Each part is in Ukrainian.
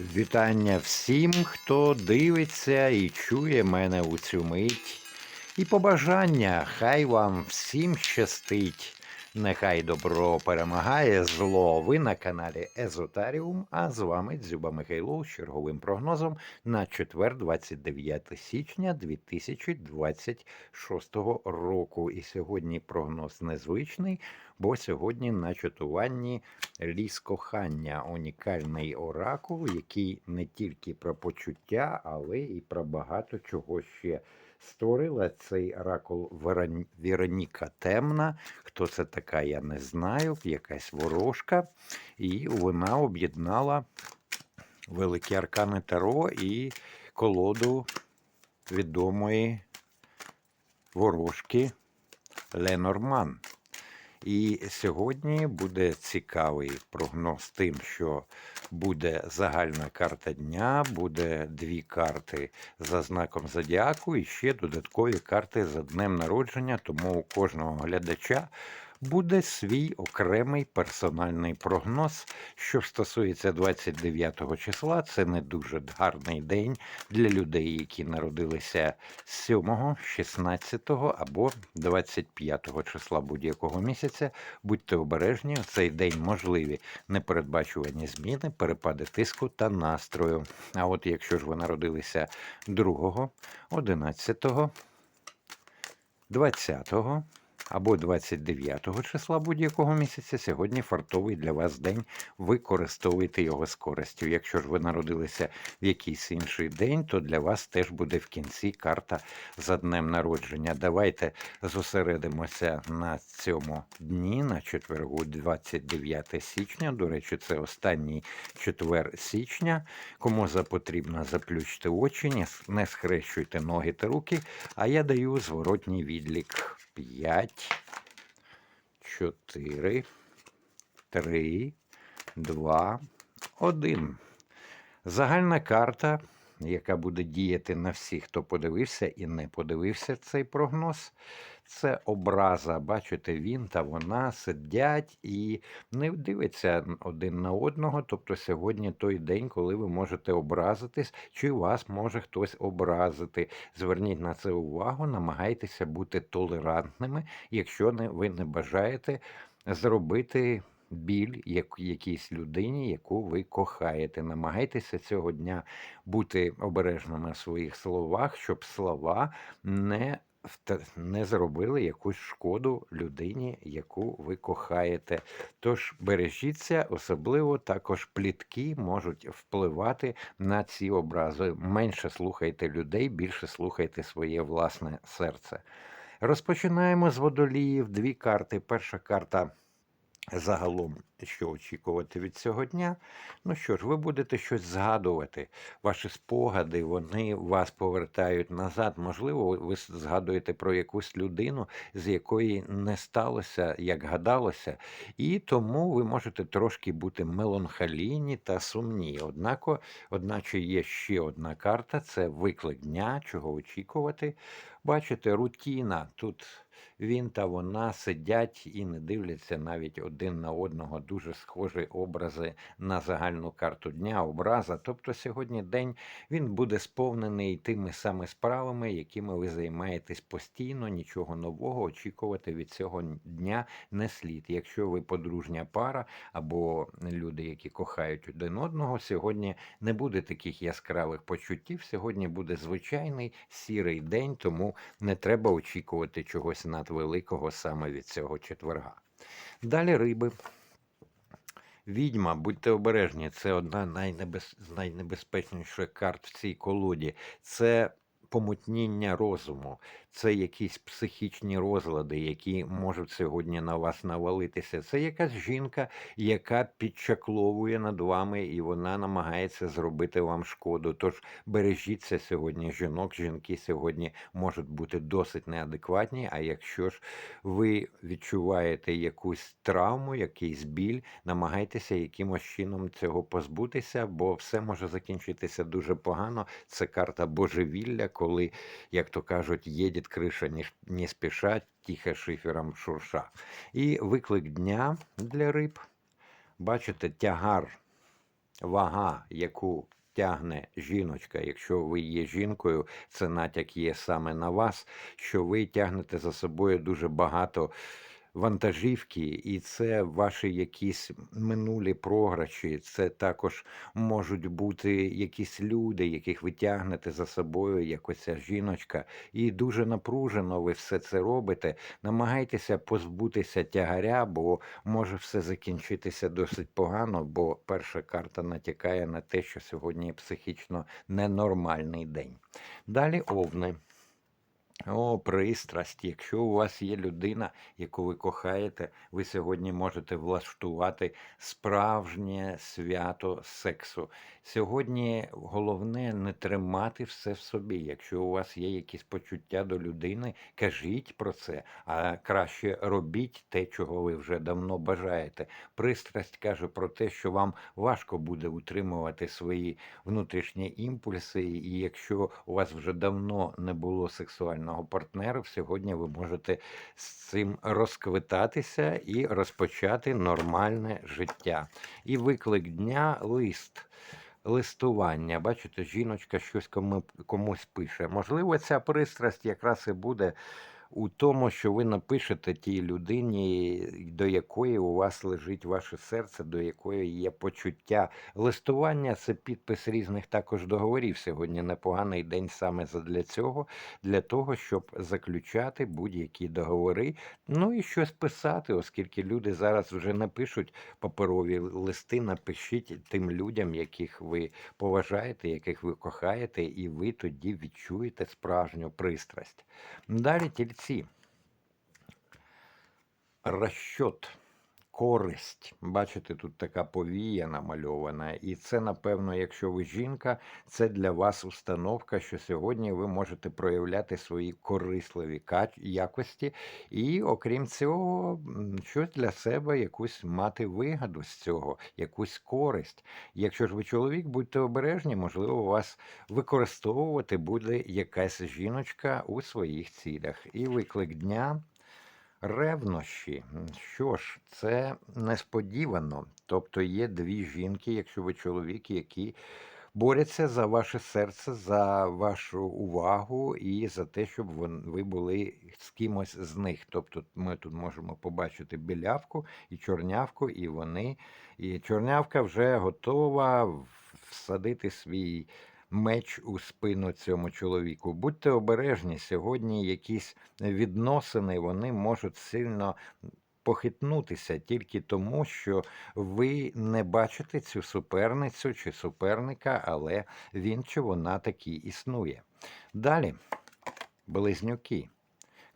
Вітання всім, хто дивиться і чує мене у цю мить. І побажання, хай вам всім щастить. Нехай добро перемагає зло. Ви на каналі Езотаріум, а з вами Дзюба Михайло з черговим прогнозом на четвер, 29 січня 2026 року. І сьогодні прогноз незвичний, бо сьогодні на чатуванні ліс кохання, унікальний оракул, який не тільки про почуття, але і про багато чого ще. Створила цей Верон- Вероніка Темна. Хто це така, я не знаю. Якась ворожка. І вона об'єднала великі аркани Таро і колоду відомої ворожки Ленорман. І сьогодні буде цікавий прогноз тим, що буде загальна карта дня, буде дві карти за знаком зодіаку і ще додаткові карти за днем народження. Тому у кожного глядача буде свій окремий персональний прогноз. Що стосується 29 числа, це не дуже гарний день для людей, які народилися 7, 16 або 25 числа будь-якого місяця. Будьте обережні, у цей день можливі непередбачувані зміни, перепади тиску та настрою. А от якщо ж ви народилися 2, 11, 20 або 29 числа будь-якого місяця, сьогодні фартовий для вас день. Використовуйте його з користю. Якщо ж ви народилися в якийсь інший день, то для вас теж буде в кінці карта за днем народження. Давайте зосередимося на цьому дні, на четвергу, 29 січня. До речі, це останній четвер січня. Кому за потрібно, заплющте очі, не схрещуйте ноги та руки, а я даю зворотній відлік 5, 4, 3, 2, 1. Загальна карта, яка буде діяти на всіх, хто подивився і не подивився цей прогноз. Це образа. Бачите, він та вона сидять і не дивляться один на одного. Тобто сьогодні той день, коли ви можете образитись, чи вас може хтось образити. Зверніть на це увагу, намагайтеся бути толерантними, якщо не, ви не бажаєте зробити біль як, якійсь людині, яку ви кохаєте. Намагайтеся цього дня бути обережними в своїх словах, щоб слова не не зробили якусь шкоду людині, яку ви кохаєте. Тож бережіться, особливо також плітки можуть впливати на ці образи. Менше слухайте людей, більше слухайте своє власне серце. Розпочинаємо з водоліїв. Дві карти. Перша карта загалом, що очікувати від цього дня. Ну що ж, ви будете щось згадувати. Ваші спогади, вони вас повертають назад. Можливо, ви- згадуєте про якусь людину, з якої не сталося, як гадалося, і тому ви можете трошки бути меланхолійні та сумні. Однако, одначе є ще одна карта це виклик дня, чого очікувати. Бачите, рутіна тут. Він та вона сидять і не дивляться навіть один на одного. Дуже схожі образи на загальну карту дня, образа. Тобто сьогодні день він буде сповнений тими саме справами, якими ви займаєтесь постійно. Нічого нового очікувати від цього дня не слід. Якщо ви подружня пара або люди, які кохають один одного, сьогодні не буде таких яскравих почуттів. Сьогодні буде звичайний сірий день, тому не треба очікувати чогось надвеликого саме від цього четверга. Далі риби. Відьма, будьте обережні, це одна найнебез... з найнебезпечніших карт в цій колоді. Це помутніння розуму, це якісь психічні розлади, які можуть сьогодні на вас навалитися. Це якась жінка, яка підчакловує над вами, і вона намагається зробити вам шкоду. Тож бережіться сьогодні жінок. Жінки сьогодні можуть бути досить неадекватні. А якщо ж ви відчуваєте якусь травму, якийсь біль, намагайтеся якимось чином цього позбутися, бо все може закінчитися дуже погано. Це карта божевілля, коли, як то кажуть, їде криша не спіша, тихо шифером шурша. І виклик дня для риб. Бачите, тягар вага, яку тягне жіночка, якщо ви є жінкою, це натяк є саме на вас, що ви тягнете за собою дуже багато вантажівки, і це ваші якісь минулі програші. Це також можуть бути якісь люди, яких ви тягнете за собою, як оця жіночка, і дуже напружено ви все це робите. Намагайтеся позбутися тягаря, бо може все закінчитися досить погано, бо перша карта натякає на те, що сьогодні психічно ненормальний день. Далі овни. О, пристрасть. Якщо у вас є людина, яку ви кохаєте, ви сьогодні можете влаштувати справжнє свято сексу. Сьогодні головне не тримати все в собі. Якщо у вас є якісь почуття до людини, кажіть про це, а краще робіть те, чого ви вже давно бажаєте. Пристрасть каже про те, що вам важко буде утримувати свої внутрішні імпульси, і якщо у вас вже давно не було сексуального партнера, сьогодні ви можете з цим розквитатися і розпочати нормальне життя. І виклик дня лист. Листування, бачите, жіночка щось кому, комусь пише. Можливо, ця пристрасть якраз і буде у тому, що ви напишете тій людині, до якої у вас лежить ваше серце, до якої є почуття. Листування це підпис різних також договорів. Сьогодні непоганий день саме для цього, для того, щоб заключати будь-які договори, ну і щось писати, оскільки люди зараз вже не пишуть паперові листи, напишіть тим людям, яких ви поважаєте, яких ви кохаєте, і ви тоді відчуєте справжню пристрасть. Далі тільці. Розчот, користь. Бачите, тут така повія намальована. І це, напевно, якщо ви жінка, це для вас установка, що сьогодні ви можете проявляти свої корисливі якості, і, окрім цього, щось для себе, якусь мати вигоду з цього, якусь користь. Якщо ж ви чоловік, будьте обережні, можливо, вас використовувати буде якась жіночка у своїх цілях. І виклик дня. Ревнощі. Що ж, це несподівано. Тобто є дві жінки, якщо ви чоловік, які борються за ваше серце, за вашу увагу і за те, щоб ви були з кимось з них. Тобто ми тут можемо побачити білявку і чорнявку, і вони. І чорнявка вже готова всадити свій меч у спину цьому чоловіку. Будьте обережні, сьогодні якісь відносини вони можуть сильно похитнутися тільки тому, що ви не бачите цю суперницю чи суперника, але він чи вона таки існує. Далі, близнюки.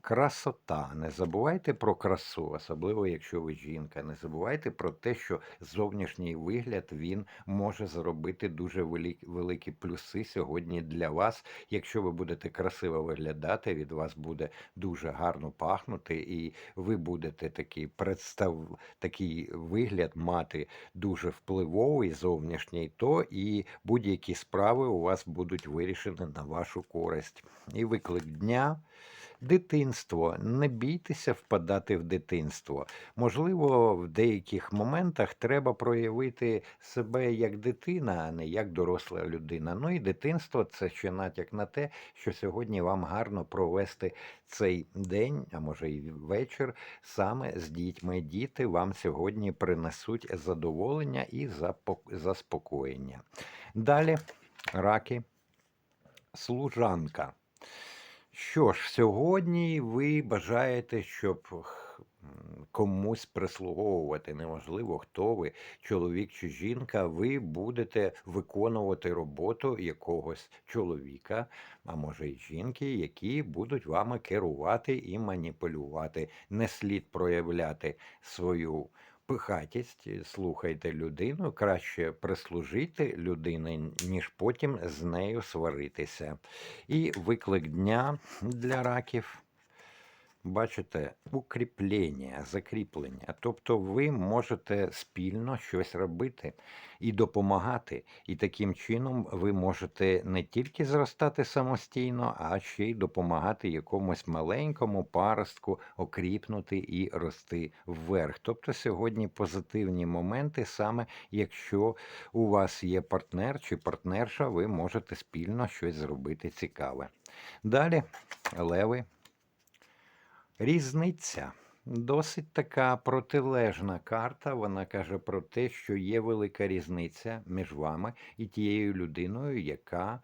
Красота. Не забувайте про красу, особливо якщо ви жінка. Не забувайте про те, що зовнішній вигляд він може зробити дуже великі, плюси сьогодні для вас. Якщо ви будете красиво виглядати, від вас буде дуже гарно пахнути, і ви будете такий представ, такий вигляд мати дуже впливовий зовнішній, то і будь-які справи у вас будуть вирішені на вашу користь. І виклик дня. Дитинство. Не бійтеся впадати в дитинство. Можливо, в деяких моментах треба проявити себе як дитина, а не як доросла людина. Ну і дитинство це ще натяк на те, що сьогодні вам гарно провести цей день, а може і вечір, саме з дітьми. Діти вам сьогодні принесуть задоволення і заспокоєння. Далі раки, служанка. Що ж, сьогодні ви бажаєте, щоб комусь прислуговувати, неважливо, хто ви, чоловік чи жінка, ви будете виконувати роботу якогось чоловіка, а може й жінки, які будуть вами керувати і маніпулювати. Не слід проявляти свою пихатість, слухайте людину, краще прислужити людині, ніж потім з нею сваритися. І виклик дня для раків. Бачите, укріплення, закріплення. Тобто ви можете спільно щось робити і допомагати. І таким чином ви можете не тільки зростати самостійно, а ще й допомагати якомусь маленькому паростку окріпнути і рости вверх. Тобто сьогодні позитивні моменти, саме якщо у вас є партнер чи партнерша, ви можете спільно щось зробити цікаве. Далі леви. Різниця. Досить така протилежна карта. Вона каже про те, що є велика різниця між вами і тією людиною, яка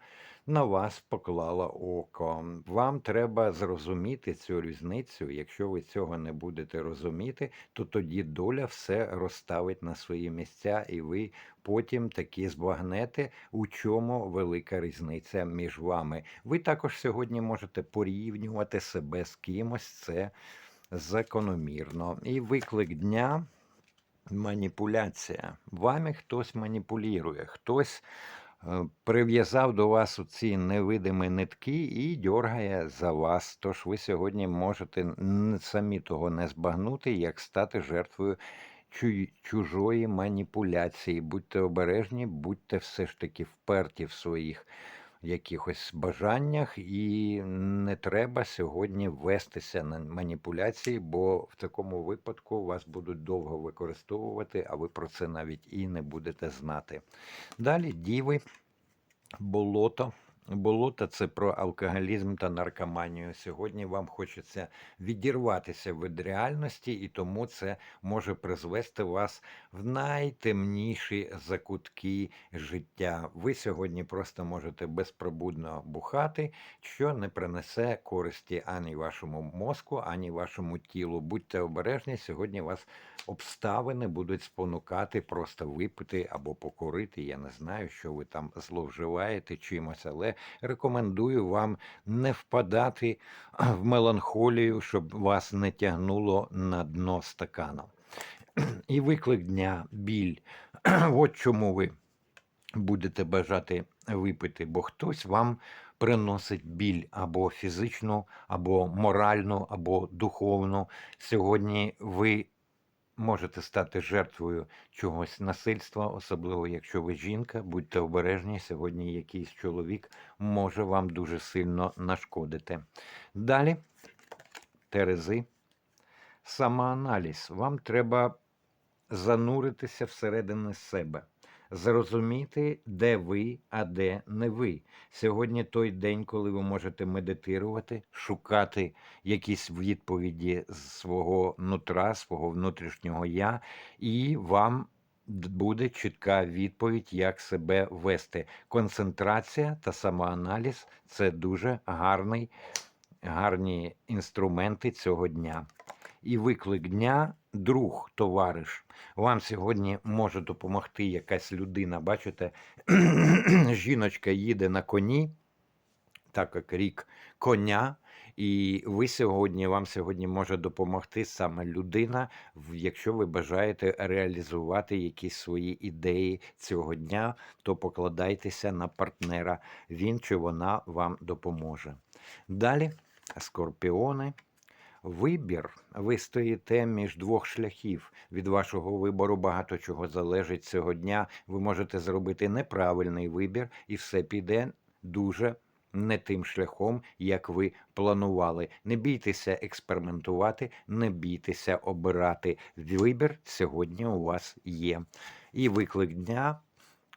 на вас поклала око. Вам треба зрозуміти цю різницю. Якщо ви цього не будете розуміти, то тоді доля все розставить на свої місця, і ви потім таки збагнете, у чому велика різниця між вами. Ви також сьогодні можете порівнювати себе з кимось. Це закономірно. І виклик дня маніпуляція. Вами хтось маніпулює, хтось прив'язав до вас ці невидимі нитки і дьоргає за вас. Тож ви сьогодні можете самі того не збагнути, як стати жертвою чужої маніпуляції. Будьте обережні, будьте все ж таки вперті в своїх якихось бажаннях, і не треба сьогодні вестися на маніпуляції, бо в такому випадку вас будуть довго використовувати, а ви про це навіть і не будете знати. Далі діви, болото. Болото це про алкоголізм та наркоманію. Сьогодні вам хочеться відірватися від реальності, і тому це може призвести вас в найтемніші закутки життя. Ви сьогодні просто можете безпробудно бухати, що не принесе користі ані вашому мозку, ані вашому тілу. Будьте обережні, сьогодні вас обставини будуть спонукати просто випити або покурити. Я не знаю, що ви там зловживаєте чимось, але рекомендую вам не впадати в меланхолію, щоб вас не тягнуло на дно стакану. І виклик дня, біль. От чому ви будете бажати випити, бо хтось вам приносить біль або фізичну, або моральну, або духовну. Сьогодні ви можете стати жертвою чогось насильства, особливо якщо ви жінка, будьте обережні. Сьогодні якийсь чоловік може вам дуже сильно нашкодити. Далі, Терези, самоаналіз. Вам треба зануритися всередини себе, зрозуміти, де ви, а де не ви. Сьогодні той день, коли ви можете медитувати, шукати якісь відповіді з свого нутра, свого внутрішнього я, і вам буде чітка відповідь, як себе вести. Концентрація та самоаналіз це дуже гарний, гарні інструменти цього дня. І виклик дня, друг, товариш. Вам сьогодні може допомогти якась людина. Бачите, жіночка їде на коні, так як рік коня. І ви сьогодні, вам сьогодні може допомогти саме людина, якщо ви бажаєте реалізувати якісь свої ідеї цього дня, то покладайтеся на партнера. Він чи вона вам допоможе. Далі, скорпіони. Вибір. Ви стоїте між двох шляхів. Від вашого вибору багато чого залежить цього дня. Ви можете зробити неправильний вибір, і все піде дуже не тим шляхом, як ви планували. Не бійтеся експериментувати, не бійтеся обирати. Вибір сьогодні у вас є. І виклик дня.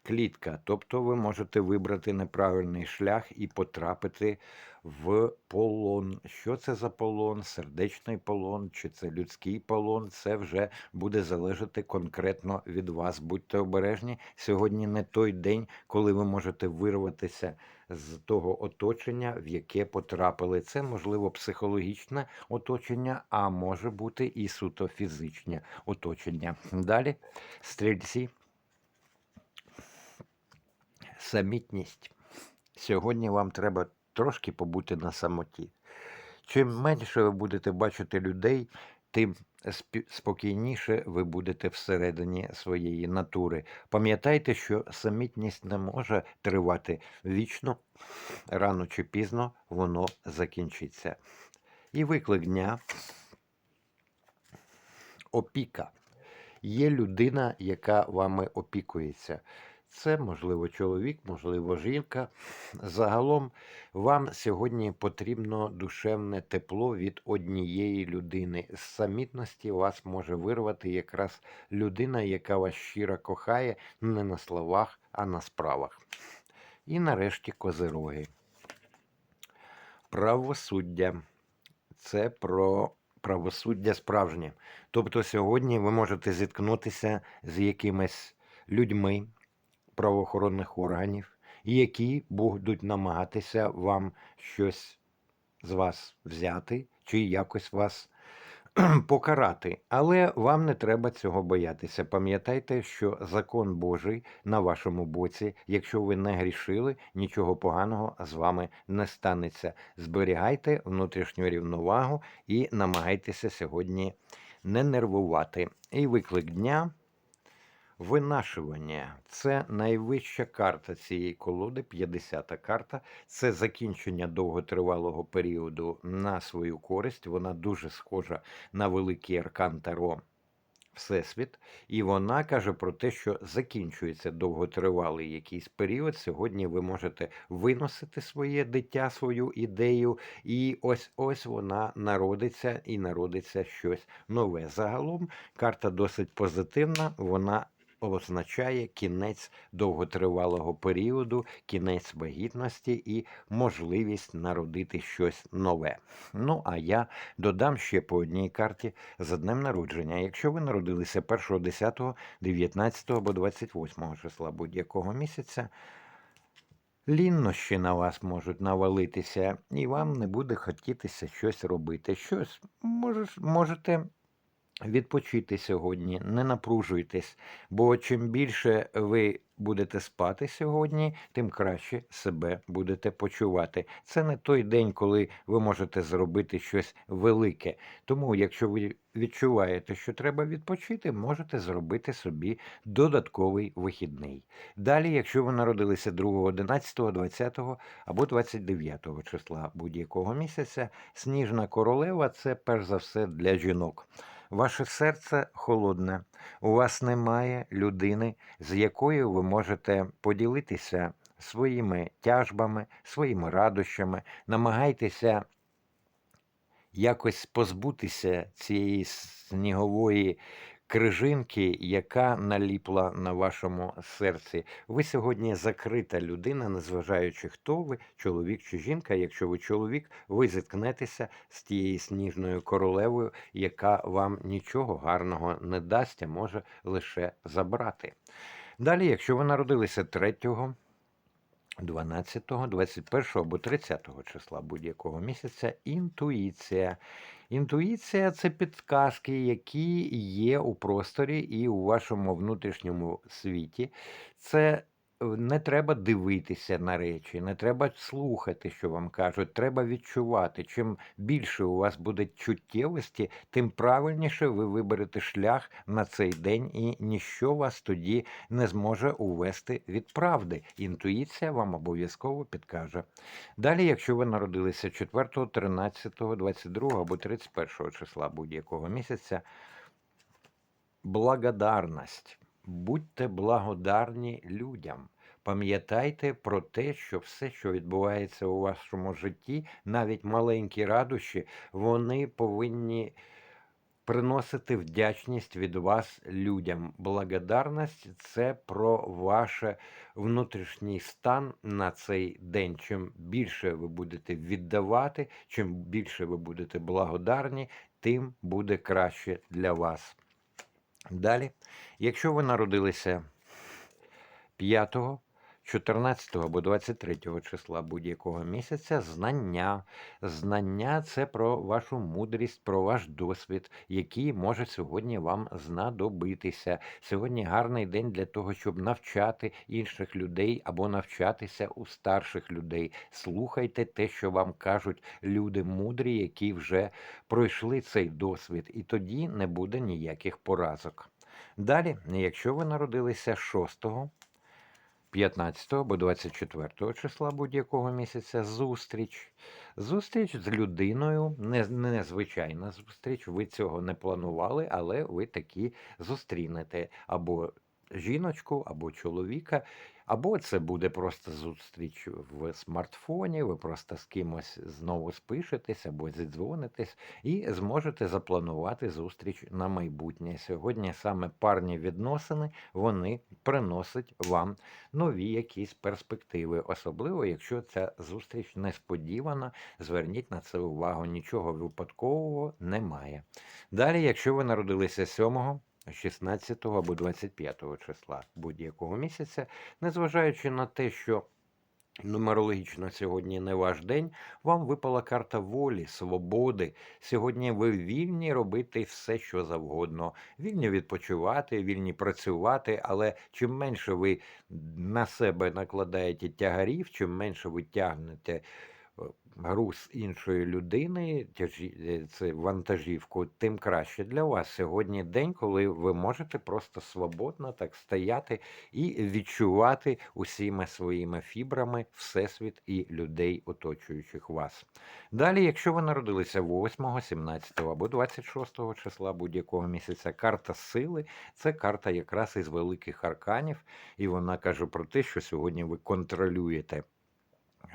Клітка, тобто ви можете вибрати неправильний шлях і потрапити в полон. Що це за полон? Сердечний полон, чи це людський полон? Це вже буде залежати конкретно від вас. Будьте обережні. Сьогодні не той день, коли ви можете вирватися з того оточення, в яке потрапили. Це можливо психологічне оточення, а може бути і суто фізичне оточення. Далі стрільці. Самітність. Сьогодні вам треба трошки побути на самоті. Чим менше ви будете бачити людей, тим спокійніше ви будете всередині своєї натури. Пам'ятайте, що самітність не може тривати вічно, рано чи пізно воно закінчиться. І виклик дня опіка. Є людина, яка вами опікується. Це, можливо, чоловік, можливо, жінка. Загалом вам сьогодні потрібно душевне тепло від однієї людини. З самітності вас може вирвати якраз людина, яка вас щиро кохає не на словах, а на справах. І нарешті козироги. Правосуддя. Це про правосуддя справжнє. Тобто сьогодні ви можете зіткнутися з якимись людьми правоохоронних органів, які будуть намагатися вам щось з вас взяти чи якось вас покарати. Але вам не треба цього боятися. Пам'ятайте, що закон Божий на вашому боці, якщо ви не грішили, нічого поганого з вами не станеться. Зберігайте внутрішню рівновагу і намагайтеся сьогодні не нервувати. І виклик дня. Винашування це найвища карта цієї колоди, 50-та карта. Це закінчення довготривалого періоду на свою користь. Вона дуже схожа на великий аркан Таро Всесвіт, і вона каже про те, що закінчується довготривалий якийсь період. Сьогодні ви можете виносити своє дитя, свою ідею, і ось ось вона народиться і народиться щось нове. Загалом карта досить позитивна. Вона означає кінець довготривалого періоду, кінець вагітності і можливість народити щось нове. Ну, а я додам ще по одній карті за днем народження. Якщо ви народилися 1, 10, 19 або 28 числа будь-якого місяця. Ліннощі на вас можуть навалитися, і вам не буде хотітися щось робити. Щось можеш, можете Відпочити сьогодні, не напружуйтесь, бо чим більше ви будете спати сьогодні, тим краще себе будете почувати. Це не той день, коли ви можете зробити щось велике. Тому, якщо ви відчуваєте, що треба відпочити, можете зробити собі додатковий вихідний. Далі, якщо ви народилися 2, 11, 20 або 29 числа будь-якого місяця, сніжна королева це перш за все для жінок. Ваше серце холодне, у вас немає людини, з якою ви можете поділитися своїми тяжбами, своїми радощами, намагайтеся якось позбутися цієї снігової крижинки, яка наліпла на вашому серці. Ви сьогодні закрита людина, незважаючи, хто ви, чоловік чи жінка. Якщо ви чоловік, ви зіткнетеся з тією сніжною королевою, яка вам нічого гарного не дасть, а може лише забрати. Далі, якщо ви народилися 3 12, 21 або 30 числа будь-якого місяця інтуїція. Інтуїція це підказки, які є у просторі і у вашому внутрішньому світі. Це не треба дивитися на речі, не треба слухати, що вам кажуть. Треба відчувати. Чим більше у вас буде чуттєвості, тим правильніше ви виберете шлях на цей день, і ніщо вас тоді не зможе увести від правди. Інтуїція вам обов'язково підкаже. Далі, якщо ви народилися 4, 13, 22 або 31 числа будь-якого місяця, благодарність. Будьте благодарні людям. Пам'ятайте про те, що все, що відбувається у вашому житті, навіть маленькі радощі, вони повинні приносити вдячність від вас людям. Благодарність це про ваш внутрішній стан на цей день. Чим більше ви будете віддавати, чим більше ви будете благодарні, тим буде краще для вас. Далі, якщо ви народилися 5 14 або 23 числа будь-якого місяця знання. Знання це про вашу мудрість, про ваш досвід, який може сьогодні вам знадобитися. Сьогодні гарний день для того, щоб навчати інших людей або навчатися у старших людей. Слухайте те, що вам кажуть люди мудрі, які вже пройшли цей досвід, і тоді не буде ніяких поразок. Далі, якщо ви народилися 6 15 або 24 числа будь-якого місяця зустріч. Зустріч з людиною, не, незвичайна зустріч, ви цього не планували, але ви такі зустрінете або жіночку, або чоловіка, або це буде просто зустріч в смартфоні, ви просто з кимось знову спишетесь або зідзвонитесь і зможете запланувати зустріч на майбутнє. Сьогодні саме парні відносини вони приносять вам нові якісь перспективи, особливо якщо ця зустріч несподівана. Зверніть на це увагу, нічого випадкового немає. Далі, якщо ви народилися 7 16 або 25 числа будь-якого місяця, незважаючи на те, що нумерологічно сьогодні не ваш день, вам випала карта волі, свободи. Сьогодні ви вільні робити все, що завгодно, вільні відпочивати, вільні працювати, але чим менше ви на себе накладаєте тягарів, чим менше ви тягнете груз іншої людини, е, це вантажівку, тим краще для вас. Сьогодні день, коли ви можете просто свободно так стояти і відчувати усіма своїми фібрами всесвіт і людей, оточуючих вас. Далі, якщо ви народилися 8, 17 або 26 числа будь-якого місяця, карта сили це карта якраз із великих арканів, і вона каже про те, що сьогодні ви контролюєте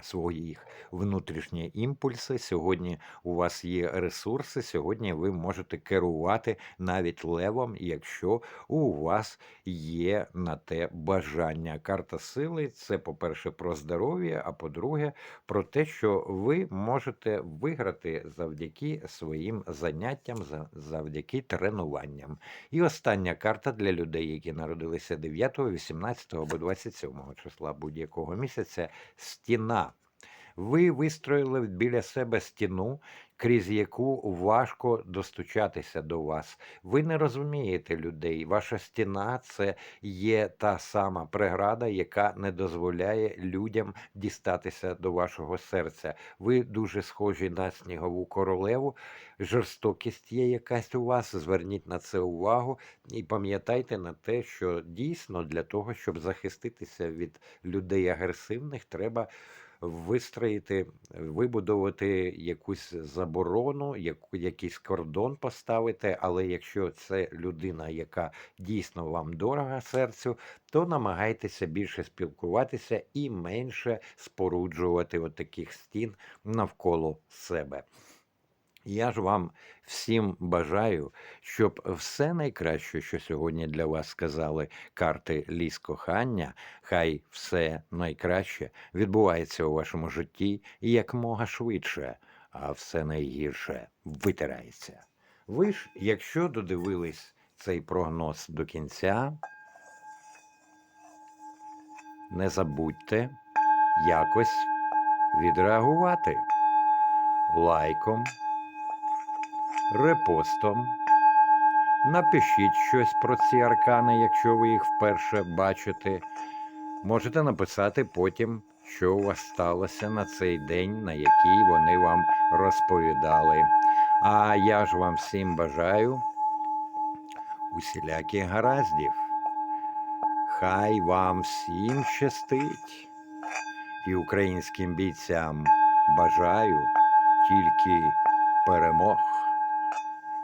своїх внутрішні імпульси. Сьогодні у вас є ресурси. Сьогодні ви можете керувати навіть левом, якщо у вас є на те бажання. Карта сили це, по-перше, про здоров'я, а по-друге, про те, що ви можете виграти завдяки своїм заняттям, за- завдяки тренуванням. І остання карта для людей, які народилися 9, 18 або 27 числа будь-якого місяця стіна. Ви вистроїли біля себе стіну, крізь яку важко достучатися до вас. Ви не розумієте людей. Ваша стіна це є та сама преграда, яка не дозволяє людям дістатися до вашого серця. Ви дуже схожі на снігову королеву. Жорстокість є якась у вас. Зверніть на це увагу і пам'ятайте на те, що дійсно для того, щоб захиститися від людей агресивних, треба вистроїти, вибудувати якусь заборону, яку, якийсь кордон поставити. Але якщо це людина, яка дійсно вам дорога серцю, то намагайтеся більше спілкуватися і менше споруджувати от стін навколо себе. Я ж вам всім бажаю, щоб все найкраще, що сьогодні для вас сказали карти ліс кохання, хай все найкраще відбувається у вашому житті і якмога швидше, а все найгірше витирається. Ви ж, якщо додивились цей прогноз до кінця, не забудьте якось відреагувати лайком репостом. Напишіть щось про ці аркани, якщо ви їх вперше бачите. Можете написати потім, що у вас сталося на цей день, на який вони вам розповідали. А я ж вам всім бажаю усіляких гараздів. Хай вам всім щастить. І українським бійцям бажаю тільки перемог.